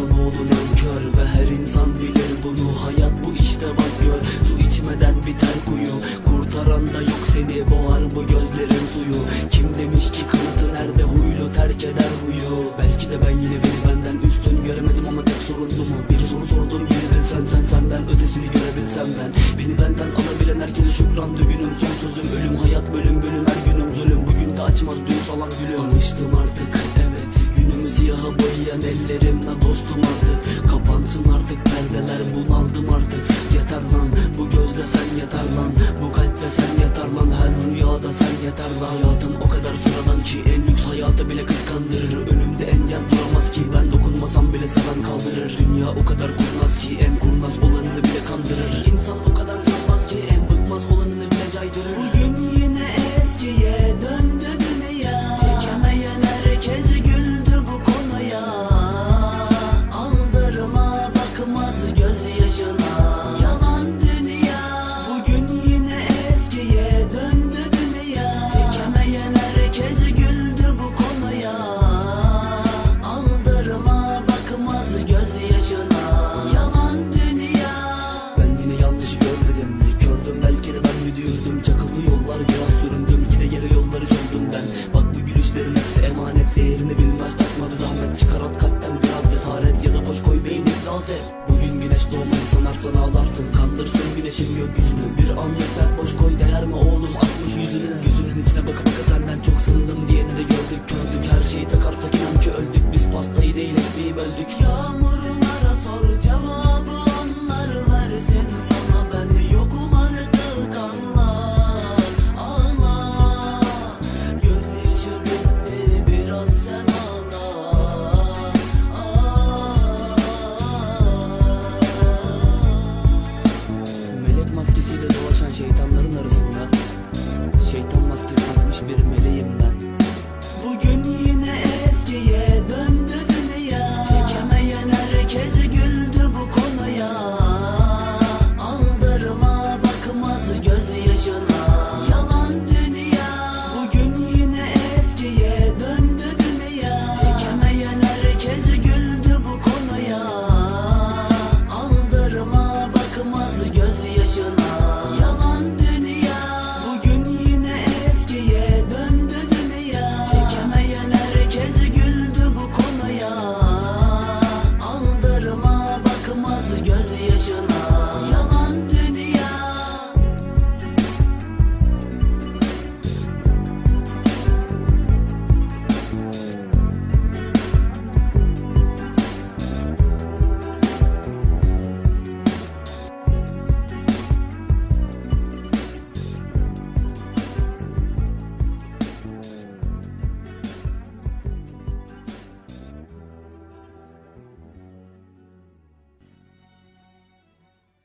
İnsanoğlu nankör ve her insan bilir bunu. Hayat bu işte bak gör Su içmeden biter kuyu. Kurtaran da yok seni boğar bu gözlerin suyu. Kim demiş ki kanıtı nerede huylu terk eder huyu. Belki de ben yine beni benden üstün göremedim ama tek sorunlu mu? Bir soru sordum bir bilsen sen senden ötesini görebilsem ben. Beni benden alabilen herkese şükrandı günüm son sözüm Ölüm hayat bölüm bölüm her günüm zulüm. Bugün de açmaz dün salan gülüm. Alıştım artık evet Günümü siyaha boyayan ellerimle dostum artık. Kapansın artık perdeler bunaldım artık. Yeter lan bu gözde sen yeter lan. Bu kalpte sen yeter lan. Her rüyada sen yeter lan. Hayatım o kadar sıradan ki en lüks hayatı bile kıskandırır. Önümde engel duramaz ki ben dokunmasam bile seven kaldırır. Dünya o kadar kurnaz Değerini bilmez takma bir zahmet. Çıkar at kalpten biraz cesaret Ya da boş koy beyni iflas et. Bugün güneş doğmadı sanarsan ağlarsın Kandırsın güneşin gökyüzünü. Bir an yeter bir meleğim.